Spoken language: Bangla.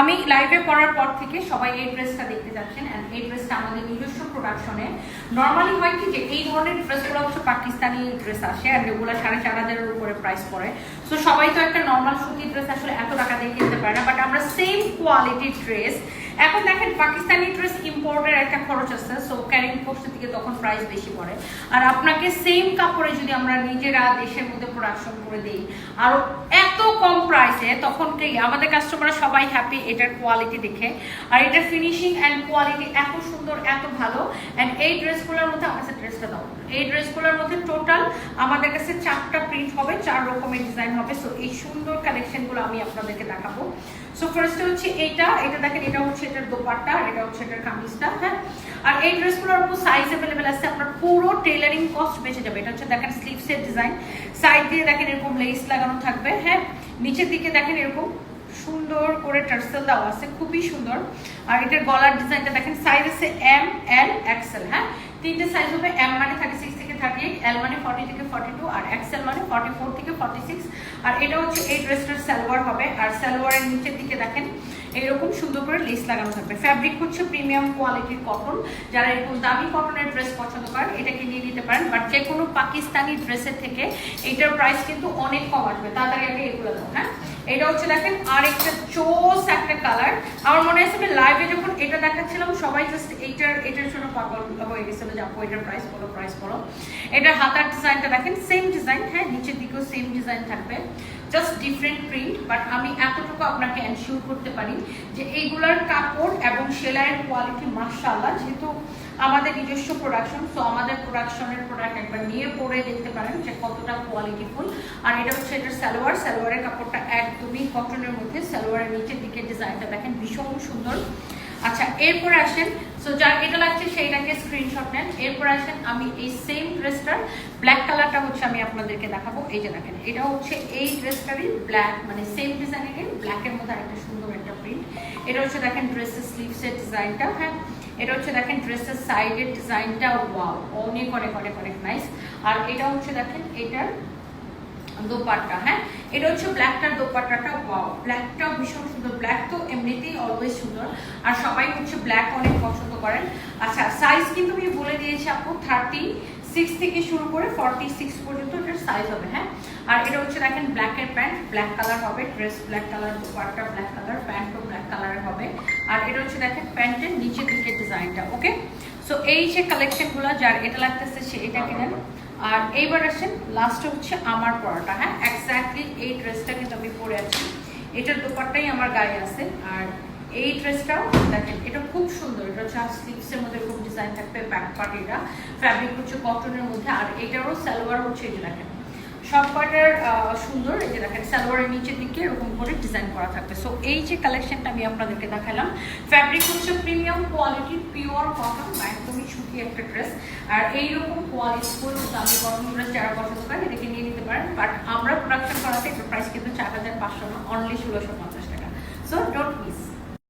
আমি লাইভে পড়ার পর থেকে সবাই এই ড্রেসটা দেখতে যাচ্ছেন এই ড্রেসটা আমাদের নিজস্ব প্রোডাকশনে নর্মালি হয় কি যে এই ধরনের ড্রেসগুলো হচ্ছে পাকিস্তানি ড্রেস আসে আর এগুলো সাড়ে চার হাজারের উপরে প্রাইস পড়ে। সো সবাই তো একটা নর্মাল সুতির ড্রেস আসলে এত টাকা দিয়ে কিনতে পারে না বাট আমরা সেম কোয়ালিটির ড্রেস এখন দেখেন পাকিস্তানি ড্রেস ইম্পোর্টের একটা খরচ আছে সো ক্যারিং কস্টের দিকে তখন প্রাইস বেশি পড়ে। আর আপনাকে সেম কাপড়ে যদি আমরা নিজেরা দেশের মধ্যে প্রোডাকশন করে দিই, আর এত কম প্রাইসে তখন কি আমাদের কাস্টমাররা সবাই হ্যাপি এটার কোয়ালিটি দেখে। আর এটার ফিনিশিং অ্যান্ড কোয়ালিটি এত সুন্দর, এত ভালো। অ্যান্ড এই ড্রেসগুলোর মধ্যে আমার কাছে ড্রেসটা দাও। এই ড্রেসগুলোর মধ্যে টোটাল আমাদের কাছে চারটা প্রিন্ট হবে, চার রকমের ডিজাইন হবে। সো এই সুন্দর কালেকশনগুলো আমি আপনাদেরকে দেখাবো। সো ফার্স্টে হচ্ছে এইটা এটা দেখেন, এটা হচ্ছে এটার দোপাট্টা এটা হচ্ছে এটার কামিজটা হ্যাঁ? আর এই ড্রেসগুলোর উপর সাইজ অ্যাভেলেবেল আছে, আপনার পুরো টেলারিং কস্ট বেঁচে যাবে। এটা হচ্ছে দেখেন স্লিভসের ডিজাইন সাইড দিয়ে দেখেন এরকম লেস লাগানো থাকবে হ্যাঁ? নিচের দিকে দেখেন এরকম সুন্দর করে টার্সেল দেওয়া আছে, খুবই সুন্দর। আর এটার গলার ডিজাইনটা দেখেন সাইজ আছে এম এল এক্সেল হ্যাঁ? তিনটে সাইজ হবে এম মানে থার্টি সিক্স থার্টি এইট মানে ফর্টি থেকে ফর্টি টু আর মানে ফর্টি ফোর থেকে ফর্টি সিক্স আর এটা হচ্ছে এই সালোয়ার হবে। আর সালোয়ারের নিচের দিকে দেখেন এরকম সুন্দর করে লেস লাগানো থাকবে। ফ্যাব্রিক হচ্ছে প্রিমিয়াম কোয়ালিটির কটন যারা এরকম দামি কটনের ড্রেস পছন্দ করেন, এটাকে নিয়ে নিতে পারেন। বাট যে কোনো পাকিস্তানি ড্রেসের থেকে এটার প্রাইস কিন্তু অনেক কম আসবে। তাড়াতাড়ি আগে এগুলো দাও হ্যাঁ? এটা হচ্ছে দেখেন আর একটা চোস একটা কালার আমার মনে হয়েছে আমি লাইভে যখন এটা দেখাচ্ছিলাম, সবাই জাস্ট এইটার এটার জন্য পাগল হয়ে গেছিল যে, আপু, এটার প্রাইস বলো প্রাইস বলো। এটার হাতার ডিজাইনটা দেখেন সেম ডিজাইন হ্যাঁ নিচের দিকেও সেম ডিজাইন থাকবে। জাস্ট ডিফারেন্ট প্রিন্ট বাট আমি এতটুকু আপনাকে এনশিওর করতে পারি যে এইগুলার কাপড় এবং সেলাইয়ের কোয়ালিটি মার্শাল্লাহ যেহেতু আমাদের নিজস্ব প্রোডাকশন সো আমাদের প্রোডাকশনের প্রোডাক্ট একবার নিয়ে পরে দেখতে পারেন যে কতটা কোয়ালিটিফুল আর এটা হচ্ছে এটার সালোয়ার, সালোয়ারের কাপড়টা একদমই কটনের মধ্যে, সালোয়ারের নিচের দিকে ডিজাইনটা দেখেন ভীষণ সুন্দর। আচ্ছা এরপরে আসেন সো যার এটা লাগছে সেইটাকে স্ক্রিনশট নেন। এরপর আসেন আমি এই সেম ড্রেসটার ব্ল্যাক কালারটা হচ্ছে আমি আপনাদেরকে দেখাবো। এই যে দেখেন, এটা হচ্ছে এই ড্রেসটারই ব্ল্যাক মানে সেম ডিজাইনের ব্ল্যাকের মধ্যে একটা সুন্দর একটা প্রিন্ট এটা হচ্ছে দেখেন ড্রেসের স্লিভসের ডিজাইনটা হ্যাঁ? এটা হচ্ছে দেখেন ড্রেসের সাইডের ডিজাইনটা ওয়াও অনেক অনেক অনেক অনেক নাইস আর এটা হচ্ছে দেখেন এটার দোপাট্টা হ্যাঁ? এটা হচ্ছে ব্ল্যাকটার দোপাট্টাটা ওয়াও ব্ল্যাকটাও ভীষণ সুন্দর। ব্ল্যাক তো এমনিতেই অলওয়েজ সুন্দর। আর সবাই হচ্ছে ব্ল্যাক অনেক পছন্দ করেন। আচ্ছা সাইজ কিন্তু আমি বলে দিয়েছি আপু থার্টি সিক্স থেকে শুরু করে ফর্টি সিক্স পর্যন্ত এটার সাইজ হবে হ্যাঁ? আর এটা হচ্ছে দেখেন ব্ল্যাকের প্যান্ট ব্ল্যাক কালার হবে dress black colour dupatta black colour প্যান্টও black কালারের হবে। আর এটা হচ্ছে দেখেন প্যান্টের নিচের দিকে ডিজাইনটা ওকে সো এই যে কালেকশনগুলো যার এটা লাগতেছে সে এটা কিনেন। আর এইবার আসেন লাস্টে হচ্ছে আমার পরাটা। হ্যাঁ এক্স্যাক্টলি এই ড্রেসটা কিন্তু আমি পরে আছি। এটার দোপারটাই আমার গায়ে আছে। আর এই ড্রেসটাও দেখেন, এটা খুব সুন্দর। এটা হচ্ছে স্লিভসের মধ্যে খুব ডিজাইন থাকবে ব্যাক পার্ট এটা। ফ্যাব্রিক হচ্ছে কটনের মধ্যে। আর এটারও সালোয়ার হচ্ছে এই দেখেন। সব পার্টের সুন্দর? এই যে দেখেন, সালোয়ারের নিচের দিকে এরকম করে ডিজাইন করা থাকবে। সো এই যে কালেকশনটা আমি আপনাদেরকে দেখালাম ফ্যাব্রিক হচ্ছে প্রিমিয়াম পিওর কটন একদমই সুখী একটা ড্রেস আর এইরকম কোয়ালিটিফুল দামি কটন ড্রেস যারা পছন্দ করেন এটাকে নিয়ে নিতে পারেন। বাট আমরা প্রোডাকশন করাতে এটার প্রাইস কিন্তু চার হাজার পাঁচশো না অনলি ষোলোশো পঞ্চাশ টাকা। So don't miss